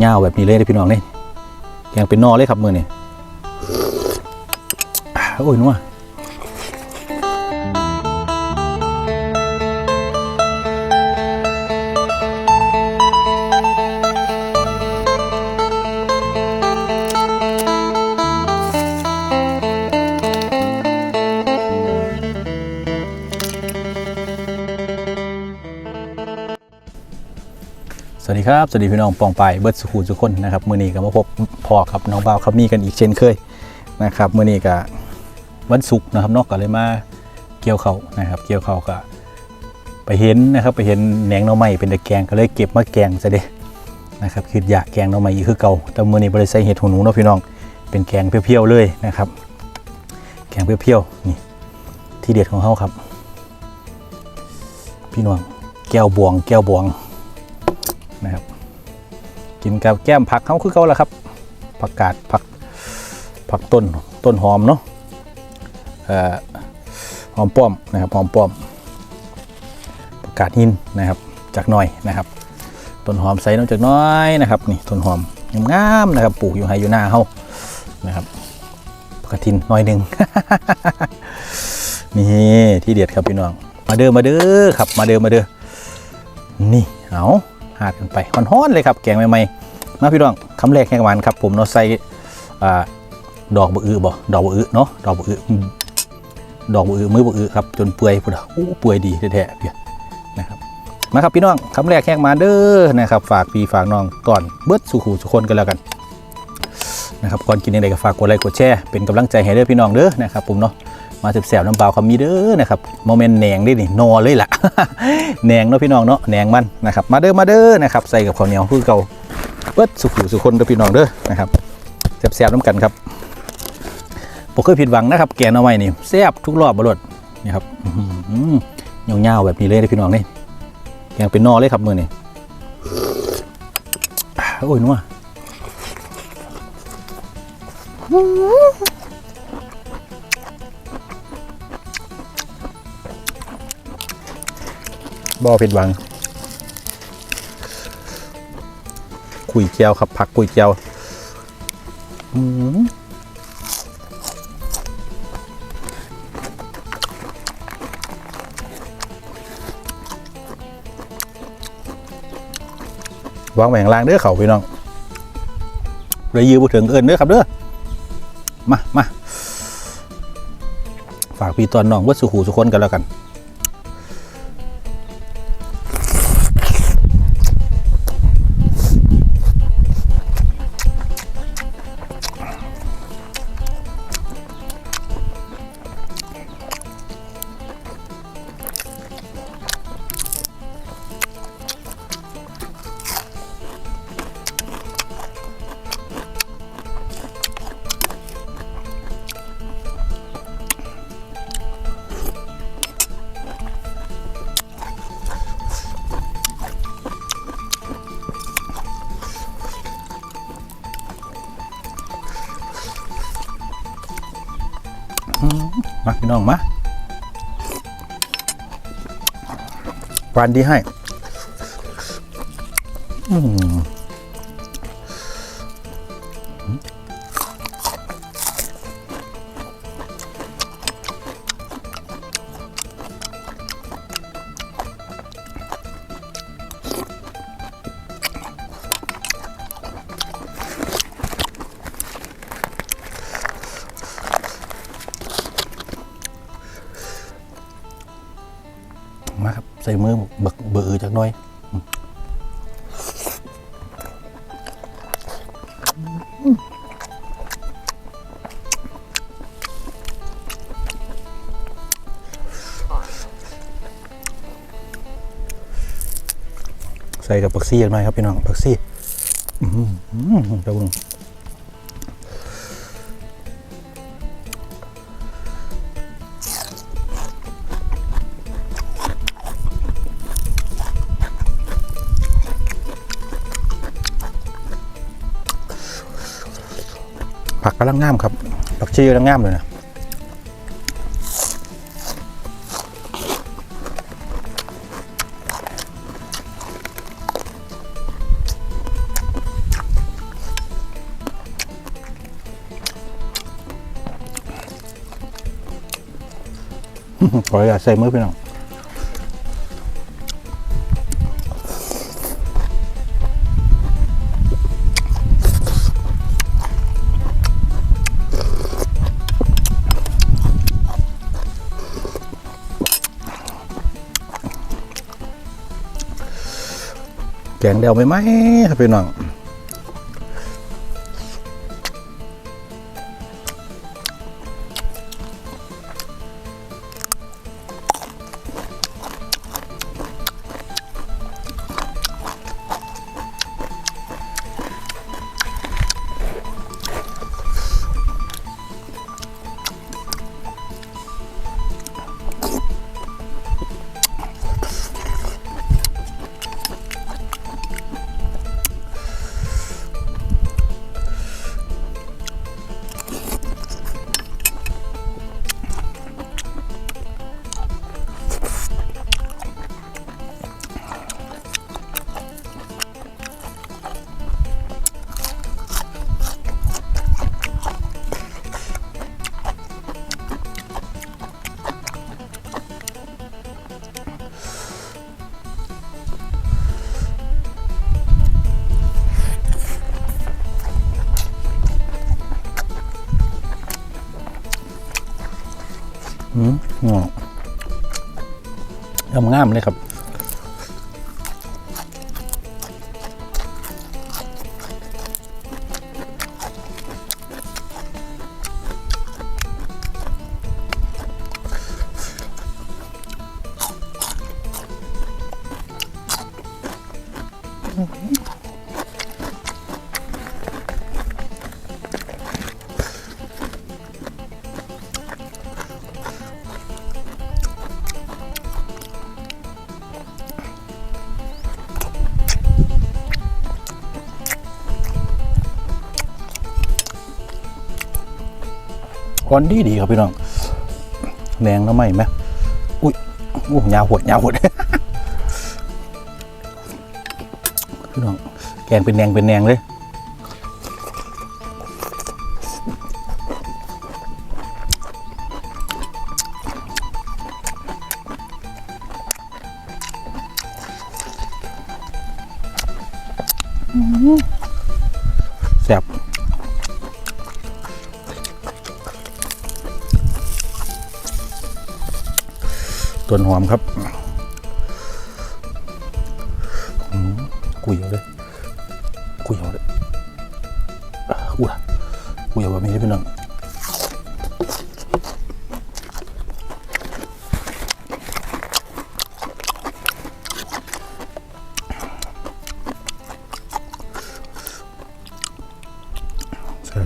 เงาวๆแบบนี้เลยพี่น้องเลยแกงเป็นนอเลยครับมือนี่โอ้ยนัว วัสดีครับสวัสดีพี่น้องปองไปเบิร์ดสุขุทุกคนนะครับมือนี้ก็มาพบพอกับน้องบ่าวครับมีกันอีกเช่นเคยนะครับมือนี้ก็วันศุกร์นะครับนอกก็เลยมาเกี่ยวเขานะครับ เกี่ยวเขาก็ไปเห็นนะครับไปเห็นแหนงหน่อไม้เป็นตะแกงก็เลยเก็บมาแกงซะเด้นะครับคืออยากแกงหน่อไม้อีกคือเก่าแต่มือนี้บริใส่เห็ดหูหนูเนาะพี่น้องเป็นแกงเพียวๆเลยนะครับ แกงเพียวๆนี่ที่เด็ดของเขาครับ พี่น้องแก้วบวง แก้วบวง นะครับ กินกับแก้มผักเขาคือเขาแหละครับผักกาดผักผักต้นต้นหอมเนาะหอมป้อมนะครับหอมป้อมผักกาดหินนะครับจากหน่อยนะครับต้นหอมใส่น้ำจากน้อยนะครับนี่ต้นหอมงามๆนะครับปลูกอยู่ไฮอยู่หน้าเฮานะครับผักกาดทินหน้อยหนึ่งนี่ที่เด็ดครับพี่น้องมาเด้อมาเด้อครับมาเด้อมาเด้อนี่เอา หาดกันไปฮ้อนๆเลยครับแกงใหม่ๆนะพี่น้องคำแรกแห้งวานครับ ผมเนาะใส่ดอกบะอือบ่ดอกบะอือเนาะดอกบะอืออืมดอกบะอือมือบะอือครับจนเปื่อยพุ่นอะอู้เปื่อยดีแท้ๆเพี่ยนะครับมาครับพี่น้องคำแรกแห้งมาเด้อนะครับ ฝากพี่ฝากน้องก่อนเบิดสุขูสุคนกันแล้วกันนะครับก่อนกินยังไงก็ฝากกดไลค์กดแชร์เป็นกำลังใจให้เด้อพี่น้องเด้อนะครับผมเนาะ มาแสบๆน้ำเปล่าคำมีเด้อนะครับโมเมนต์แหนงได้นี่นอเลยล่ะแหนงเนาะพี่น้องเนาะแหนงมันนะครับมาเด้อมาเด้อนะครับใส่กับข้าวเหนียวคือเก่าเบิดสุขุสุคนเด้อพี่น้องเด้อนะครับแสบๆน้ำกันครับผมเคยผิดหวังนะครับ แกงเอาไว้นี่แซ่บทุกรอบบรดนี่ครับอื้อหือยาวๆแบบนี้เลยพี่น้องนี่แกงเป็นนอเลยครับมือนี่โอ้ยนัว บ่ผิดหวังคุยเจียวครับ ผักคุยเจียววางแหวงลางเด้อเขาพี่น้องเลยยืมบุถึงเอินเด้อครับเด้อมามาฝากพี่ตอนน้องวัดสุขูสุคนกันแล้วกัน พี่น้องมาปานดีให้ อืม ใส่มือบิกเบือจากหน้อยใส่กับปักซี่อย่างน้อยครับพี่น้องปักซี่อืมอืมเดี๋ยวเบิ่ง กกะลังงามครับผักชีกระลังงามเลยนะขออย่าใส่มือพี่น้อง แกงเดียวไม่ไหมครับพี่น้อง งามงามๆเลยครับ อนดีดีครับพี่น้องแดงแล้วไหมไหมอุ้ยอู้ยาวหดยาวหดพี่น้องแกงเป็นแดงเป็นแดงเลย ต้นหอมครับกุยเอาเลยกุยเอาเลยอู้ละกุยเอาแบบนี้พี่น้อง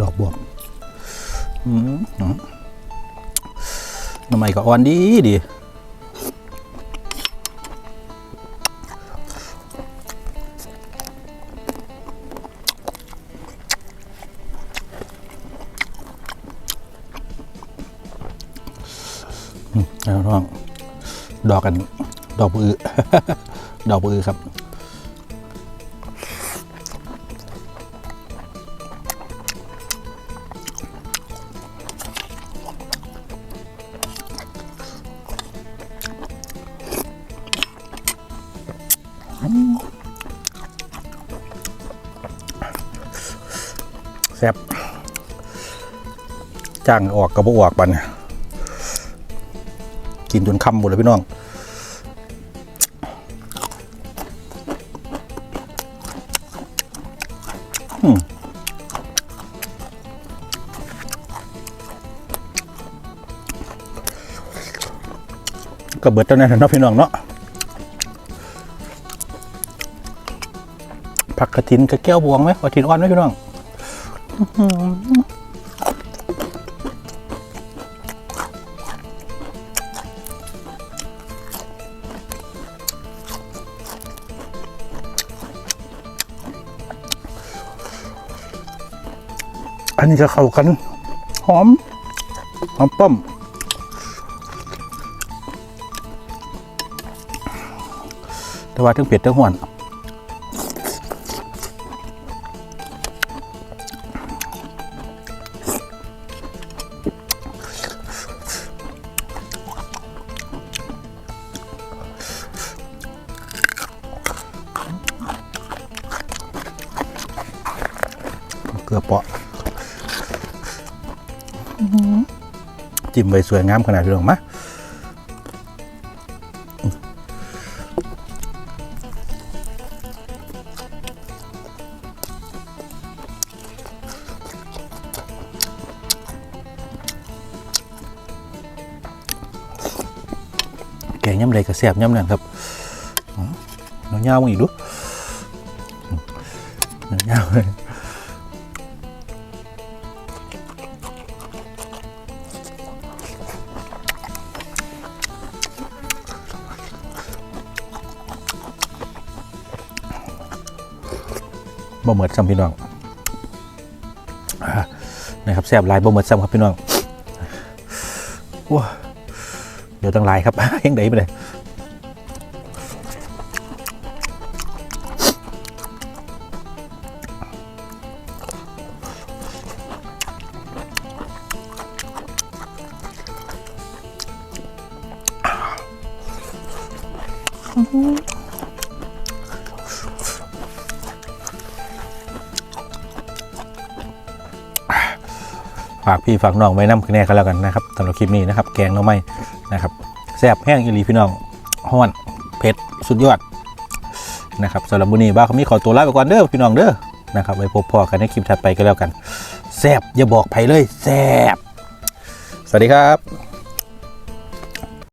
ดอกบวบอืมอืมน้ำใหม่ก็อ่อนดีดี น้องดอกกัน ดอกปือดอกปือครับแซ่บจ้างออกกระบออกบัดน กินจนคำหมดเลยพี่น้องก็เบิดเท่านั้นะเนะพี่น้องเนาะผักกระถินกับแก้วบวงไหมกระถินอ่อนไหมพี่น้อง อันนี้จะเข้ากัน หอม หอมป้อมแต่ว่าทั้งเผ็ดทั้งหวาน จิ้มใบสวยงามขนาดนี้หรอกมะแกงย่ำไรก็แซ่บย่ำนั่นครับเนื้อย่างมึงอีกดู บ่เหมิดซ้ำพี่น้องนะครับแซ่บลายบ่เหมิดซ้ำครับพี่น้องว้าเดี๋ยวตั้งลายครับยังไดไปเลยากพี่ฝากน้องไว้น้ำแน่กันแล้วกันนะครับสำหรับคลิปนี้นะครับ แกงน้องไม้นะครับแซ่บแห้งอีหลีพี่น้องห้อนเผ็ดสุดยอดนะครับสำหรับบุนี้บ้าเขามีขอตัวลาไปก่อนเด้อพี่น้องเด้อนะครับไว้พบพอกันในคลิปถัดไปก็แล้วกันแซ่บอย่าบอกใครเลยแซ่บสวัสดีครับ